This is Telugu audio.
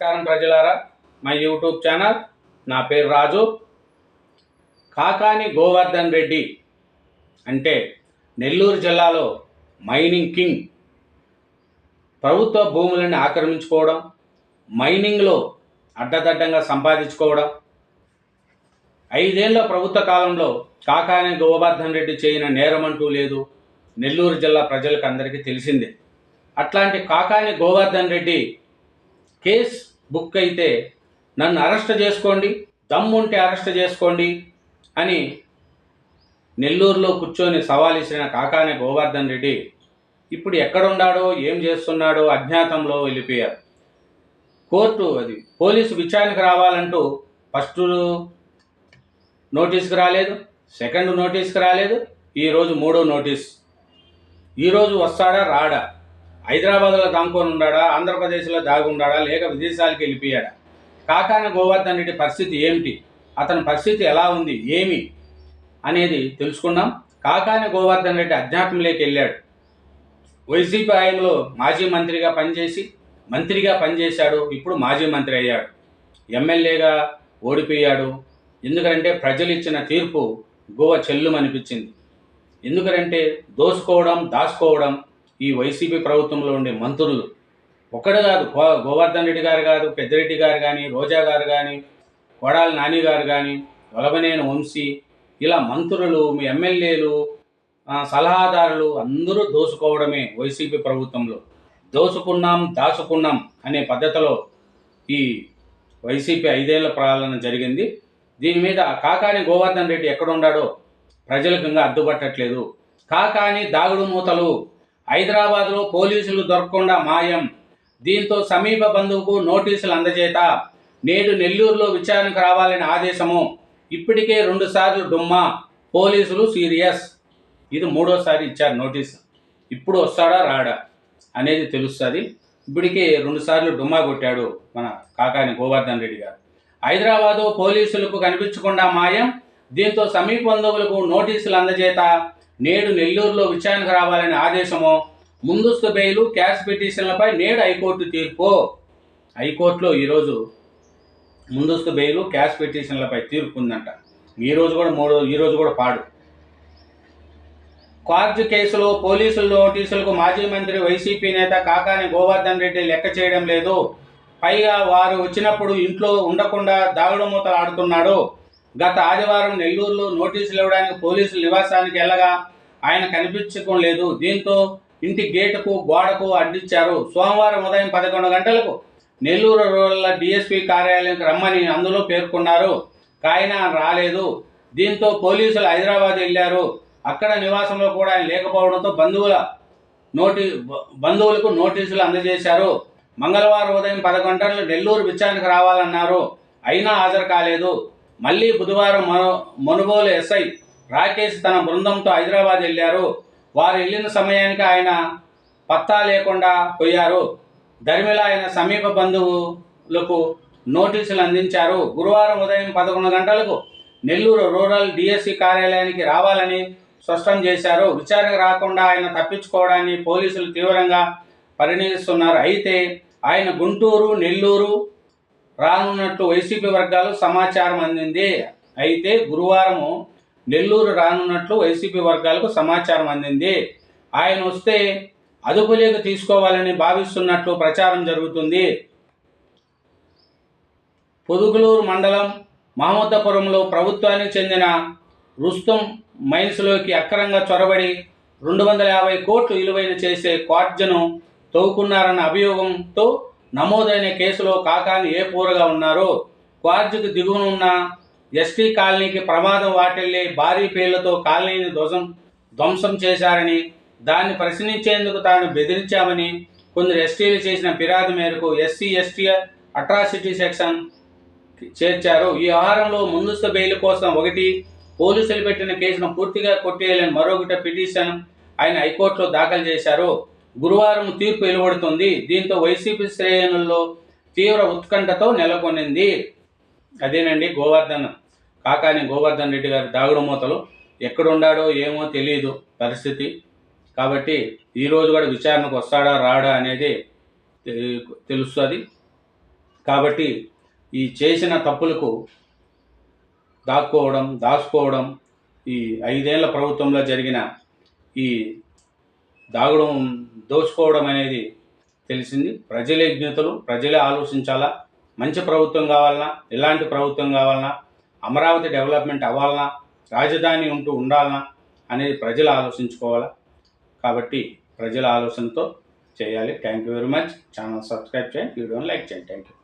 నమస్కారం ప్రజలారా. మా యూట్యూబ్ ఛానల్ నా పేరు రాజు. కాకాని గోవర్ధన్ రెడ్డి అంటే నెల్లూరు జిల్లాలో మైనింగ్ కింగ్. ప్రభుత్వ భూములను ఆక్రమించుకోవడం మైనింగ్లో అడ్డదడ్డంగా సంపాదించుకోవడం. ఐదేళ్ళ ప్రభుత్వ కాలంలో కాకాని గోవర్ధన్ రెడ్డి చేయని నేరం అంటూ లేదు నెల్లూరు జిల్లా ప్రజలకు అందరికీ తెలిసిందే. అట్లాంటి కాకాని గోవర్ధన్ రెడ్డి కేస్ బుక్ అయితే నన్ను అరెస్ట్ చేసుకోండి దమ్ముంటే అరెస్ట్ చేసుకోండి అని నెల్లూరులో కూర్చొని సవాల్ ఇచ్చిన కాకానే గోవర్ధన్ రెడ్డి ఇప్పుడు ఎక్కడున్నాడో ఏం చేస్తున్నాడో అజ్ఞాతంలో వెళ్ళిపోయారు. కోర్టు అది పోలీసు విచారణకు రావాలంటూ ఫస్ట్ నోటీస్కి రాలేదు సెకండ్ నోటీస్కి రాలేదు ఈరోజు మూడో నోటీస్. ఈరోజు వస్తాడా రాడా? హైదరాబాద్లో దాంకొని ఉన్నాడా ఆంధ్రప్రదేశ్లో దాగుండాడా లేక విదేశాలకు వెళ్ళిపోయాడా? కాకాన గోవర్ధన్ రెడ్డి పరిస్థితి ఏమిటి? అతని పరిస్థితి ఎలా ఉంది? ఏమి? అనేది తెలుసుకుందాం. కాకాని గోవర్ధన్ రెడ్డి అజ్ఞాతంలోకి వెళ్ళాడు. వైసీపీ హయాంలో మాజీ మంత్రిగా పనిచేసి మంత్రిగా పనిచేశాడు. ఇప్పుడు మాజీ మంత్రి అయ్యాడు. ఎమ్మెల్యేగా ఓడిపోయాడు. ఎందుకంటే ప్రజలు ఇచ్చిన తీర్పు గోవ చెల్లుమనిపించింది. ఎందుకంటే దోసుకోవడం దాచుకోవడం ఈ వైసీపీ ప్రభుత్వంలో ఉండే మంత్రులు. ఒక్కడు కాదు గో- గోవర్ధన్ రెడ్డి గారు కాదు పెద్దిరెడ్డి గారు కానీ రోజా గారు కానీ కొడాలి నాని గారు కానీ వలబనేని వంశీ ఇలా మంత్రులు మీ ఎమ్మెల్యేలు సలహాదారులు అందరూ దోసుకోవడమే వైసీపీ ప్రభుత్వంలో. దోసుకున్నాం దాచుకున్నాం అనే పద్ధతిలో ఈ వైసీపీ ఐదేళ్ళ పాలన జరిగింది. దీని మీద కాకాని గోవర్ధన్ రెడ్డి ఎక్కడ ఉన్నాడో ప్రజలకు ఇంకా అడ్డుపట్టట్లేదు కాకాని దాగుడు మూతలు హైదరాబాద్లో పోలీసులు దొరకకుండా మాయం. దీంతో సమీప బంధువుకు నోటీసులు అందజేత. నేడు నెల్లూరులో విచారణకు రావాలని ఆదేశము. ఇప్పటికే రెండుసార్లు డుమ్మా. పోలీసులు సీరియస్. ఇది మూడోసారి ఇచ్చారు నోటీస్. ఇప్పుడు వస్తాడా రాడా అనేది తెలుస్తుంది. ఇప్పటికే రెండుసార్లు డుమ్మా కొట్టాడు మన కాకాని గోవర్ధన్ రెడ్డి గారు. హైదరాబాదు పోలీసులకు కనిపించకుండా మాయం. దీంతో సమీప బంధువులకు నోటీసులు అందజేత. నేడు నెల్లూరులో విచారణకు రావాలని ఆదేశము ముందస్తు బెయిలు క్యాష్ పిటిషన్లపై నేడు హైకోర్టు తీర్పు. హైకోర్టులో ఈరోజు ముందస్తు బెయిలు క్యాష్ పిటిషన్లపై తీర్పు ఉందంట. ఈరోజు కూడా మూడో ఈరోజు కూడా పాడు. కార్జ్ కేసులో పోలీసుల నోటీసులకు మాజీ మంత్రి వైసీపీ నేత కాకాని గోవర్ధన్ రెడ్డి లెక్క చేయడం లేదు. పైగా వారు వచ్చినప్పుడు ఇంట్లో ఉండకుండా దాగుడుమూతలు ఆడుతున్నాడు. గత ఆదివారం నెల్లూరులో నోటీసులు ఇవ్వడానికి పోలీసులు నివాసానికి వెళ్ళగా ఆయన కనిపించడం లేదు. దీంతో ఇంటి గేటుకు గోడకు అడ్డించారు సోమవారం ఉదయం పదకొండు గంటలకు నెల్లూరు రూరల్ డిఎస్పీ కార్యాలయానికి రమ్మని అందులో పేర్కొన్నారు. కాయన రాలేదు. దీంతో పోలీసులు హైదరాబాద్ వెళ్ళారు. అక్కడ నివాసంలో కూడా ఆయన లేకపోవడంతో బంధువుల నోటి బంధువులకు నోటీసులు అందజేశారు. మంగళవారం ఉదయం పదకొండు గంటలకు నెల్లూరు విచారణకు రావాలన్నారు. అయినా హాజరు కాలేదు. మళ్ళీ బుధవారం మను మనుబోలు ఎస్ఐ రాకేష్ తన బృందంతో హైదరాబాద్ వెళ్ళారు. వారు వెళ్ళిన సమయానికి ఆయన పత్తా లేకుండా పోయారు. ధర్మిల ఆయన సమీప బంధువులకు నోటీసులు అందించారు. గురువారం ఉదయం పదకొండు గంటలకు నెల్లూరు రూరల్ డిఎస్సి కార్యాలయానికి రావాలని స్పష్టం చేశారు. విచారణకు రాకుండా ఆయన తప్పించుకోవడాన్ని పోలీసులు తీవ్రంగా పరిగణిస్తున్నారు అయితే ఆయన గుంటూరు నెల్లూరు రానున్నట్లు వైసీపీ వర్గాలు సమాచారం అందింది. అయితే గురువారము నెల్లూరు రానున్నట్లు వైసీపీ వర్గాలకు సమాచారం అందింది. ఆయన వస్తే అదుపులోకి తీసుకోవాలని భావిస్తున్నట్లు ప్రచారం జరుగుతుంది. పొదుగులూరు మండలం మహమ్మద్దపురంలో ప్రభుత్వానికి చెందిన రుస్తుం మైన్స్లోకి అక్రంగా చొరబడి రెండు వందల యాభై కోట్లు విలువైన చేసే క్వార్జను తవ్వుకున్నారన్న అభియోగంతో నమోదైన కేసులో కాకాని ఏ పూరగా ఉన్నారు క్వార్జుకు దిగువన ఉన్న ఎస్టీ కాలనీకి ప్రమాదం వాటిల్లే భారీ పేర్లతో కాలనీని ధ్వసం ధ్వంసం చేశారని దాన్ని ప్రశ్నించేందుకు తాను బెదిరించామని కొందరు ఎస్టీలు చేసిన ఫిర్యాదు మేరకు ఎస్సీ ఎస్టీ అట్రాసిటీ సెక్షన్ చేర్చారు. ఈ వ్యవహారంలో ముందస్తు బెయిల్ కోసం ఒకటి పోలీసులు పెట్టిన కేసును పూర్తిగా కొట్టేయాలని మరొకటి పిటిషన్ ఆయన హైకోర్టులో దాఖలు చేశారు. గురువారం తీర్పు వెలువడుతుంది. దీంతో వైసీపీ శ్రేణుల్లో తీవ్ర ఉత్కంఠతో నెలకొనింది. అదేనండి గోవర్ధన్. కాకాని గోవర్ధన్ రెడ్డి గారి దాగుడు మూతలు. ఎక్కడున్నాడో ఏమో తెలియదు పరిస్థితి. కాబట్టి ఈరోజు కూడా విచారణకు వస్తాడా రాడా అనేది తెలుస్తుంది. కాబట్టి ఈ చేసిన తప్పులకు దాక్కోవడం దాచుకోవడం ఈ ఐదేళ్ళ ప్రభుత్వంలో జరిగిన ఈ దాగడం దోచుకోవడం అనేది తెలిసింది. ప్రజలే విజ్ఞతలు ప్రజలే ఆలోచించాలా? మంచి ప్రభుత్వం కావాలన్నా ఎలాంటి ప్రభుత్వం కావాలన్నా అమరావతి డెవలప్మెంట్ అవ్వాలన్నా రాజధాని ఉంటూ ఉండాలన్నా అనేది ప్రజలు ఆలోచించుకోవాలా? కాబట్టి ప్రజల ఆలోచనతో చేయాలి. Thank you very much. Channel subscribe చేయండి. వీడియోని లైక్ చేయండి. Thank you.